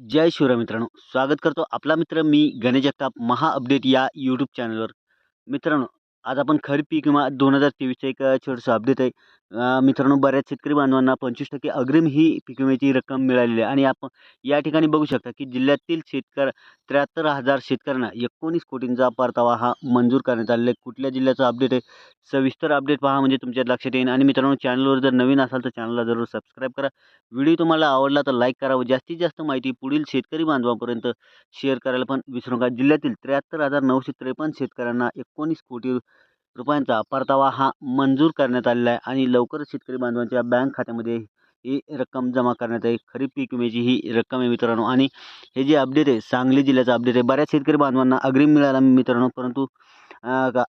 जय शिवराय मित्रांनो. स्वागत करतो आपला मित्र मी गणेश जगताप. महा अपडेट या यूट्यूब चॅनलवर मित्रांनो आज आपण खरीप पीक विमा दोन हजार तेवीसचं एक छोटंसं अपडेट आहे. मित्रांनो बऱ्याच शेतकरी बांधवांना पंचवीस टक्के अग्रिम ही पीक विम्याची रक्कम मिळालेली आहे. आणि आपण या ठिकाणी बघू शकता की जिल्ह्यातील शेतकर त्र्याहत्तर हजार शेतकऱ्यांना एकोणीस कोटींचा परतावा हा मंजूर करण्यात आलेला आहे. कुठल्या जिल्ह्याचा अपडेट आहे? सविस्तर अपडेट पहा म्हणजे तुमच्या लक्षात येईल. आणि मित्रांनो चॅनलवर जर नवीन असाल तर चॅनलला जरूर सबस्क्राईब करा. व्हिडिओ तुम्हाला आवडला तर लाईक करा व जास्तीत जास्त माहिती पुढील शेतकरी बांधवांपर्यंत शेअर करायला पण विसरू नका. जिल्ह्यातील त्र्याहत्तर हजार नऊशे त्रेपन्न शेतकऱ्यांना एकोणीस कोटी रुपयांचा परतावा हा मंजूर करण्यात आलेला आहे आणि लवकरच शेतकरी बांधवांच्या बँक खात्यामध्ये ही रक्कम जमा करण्यात आहे खरीप पीक विम्याची ही रक्कम आहे मित्रांनो. आणि हे जे अपडेट आहे सांगली जिल्ह्याचं अपडेट आहे. बऱ्याच शेतकरी बांधवांना अग्रिम मिळाला मित्रांनो परंतु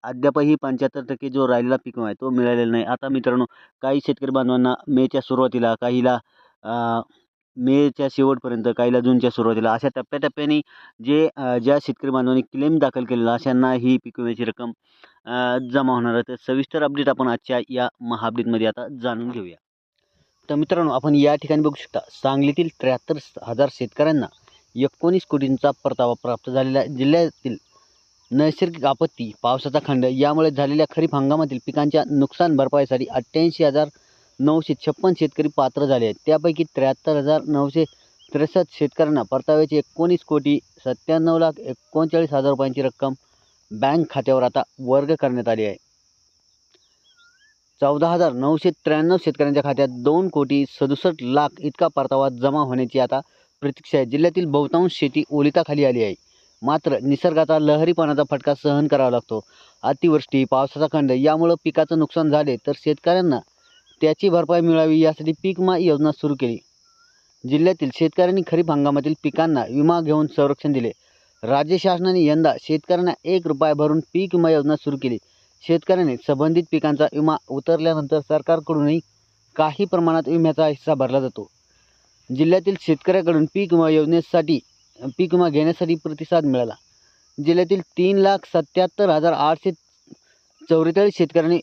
अद्यापही पंच्याहत्तर टक्के जो राहिलेला पीक आहे तो मिळालेला नाही. आता मित्रांनो काही शेतकरी बांधवांना मेच्या सुरुवातीला काहीला मेच्या शेवटपर्यंत काहीला जूनच्या सुरुवातीला अशा टप्प्याटप्प्याने जे ज्या शेतकरी बांधवांनी क्लेम दाखल केलेला अशांना ही पीक विम्याची रक्कम जमा होणार आहे. तर सविस्तर अपडेट आपण आजच्या या महाअपडेटमध्ये आता जाणून घेऊया. तर मित्रांनो आपण या ठिकाणी बघू शकता सांगलीतील त्र्याहत्तर हजार शेतकऱ्यांना एकोणीस कोटींचा परतावा प्राप्त झालेला जिल्ह्यातील नैसर्गिक आपत्ती पावसाचा खंड यामुळे झालेल्या खरीप हंगामातील पिकांच्या नुकसान भरपाईसाठी अठ्ठ्याऐंशी हजार नऊशे छप्पन शेतकरी पात्र झाले आहेत. त्यापैकी त्र्याहत्तर हजार नऊशे त्रेसष्ट शेतकऱ्यांना परताव्याची एकोणीस कोटी सत्त्याण्णव लाख एकोणचाळीस हजार रुपयांची रक्कम बँक खात्यावर आता वर्ग करण्यात आली आहे. चौदा हजार नऊशे त्र्याण्णव शेतकऱ्यांच्या खात्यात दोन कोटी सदुसष्ट लाख इतका परतावा जमा होण्याची आता प्रतीक्षा आहे. जिल्ह्यातील बहुतांश शेती ओलिताखाली आली आहे. मात्र निसर्गाचा लहरीपणाचा फटका सहन करावा लागतो. अतिवृष्टी पावसाचा खंड यामुळं पिकाचं नुकसान झाले तर शेतकऱ्यांना त्याची भरपाई मिळावी यासाठी पीक विमा योजना सुरू केली. जिल्ह्यातील शेतकऱ्यांनी खरीप हंगामातील पिकांना विमा घेऊन संरक्षण दिले. राज्य शासनाने यंदा शेतकऱ्यांना एक रुपया भरून पीक विमा योजना सुरू केली. शेतकऱ्यांनी संबंधित पिकांचा विमा उतरल्यानंतर सरकारकडूनही काही प्रमाणात विम्याचा हिस्सा भरला जातो. जिल्ह्यातील शेतकऱ्याकडून पीक विमा योजनेसाठी पीक विमा घेण्यासाठी प्रतिसाद मिळाला. जिल्ह्यातील तीन लाख सत्याहत्तर हजार आठशे चौवेचाळीस शेतकऱ्यांनी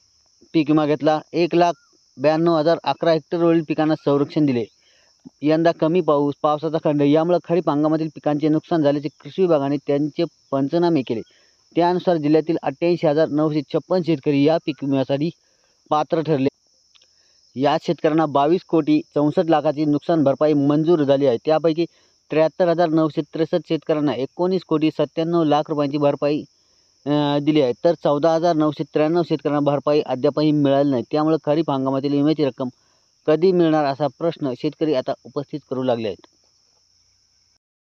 पीक विमा घेतला. एक लाख ब्याण्णव हजार अकरा हेक्टरवरील पिकांना संरक्षण दिले. यंदा कमी पाऊस पावसाचा खंड यामुळे खरीप हंगामातील पिकांचे नुकसान झाल्याचे कृषी विभागाने त्यांचे पंचनामे केले. त्यानुसार जिल्ह्यातील अठ्ठ्याऐंशी हजार नऊशे छप्पन शेतकरी या पीक विम्यासाठी पात्र ठरले. या शेतकऱ्यांना बावीस कोटी चौसष्ट लाखाची नुकसान भरपाई मंजूर झाली आहे. त्यापैकी त्र्याहत्तर हजार नऊशे त्रेसष्ट शेतकऱ्यांना एकोणीस कोटी सत्त्याण्णव लाख रुपयांची भरपाई दिली आहे. तर चौदा हजार नऊशे त्र्याण्णव शेतकऱ्यांना भरपाई अद्यापही मिळाली नाही. त्यामुळे खरीप हंगामातील विम्याची रक्कम कधी मिळणार असा प्रश्न शेतकरी आता उपस्थित करू लागले आहेत.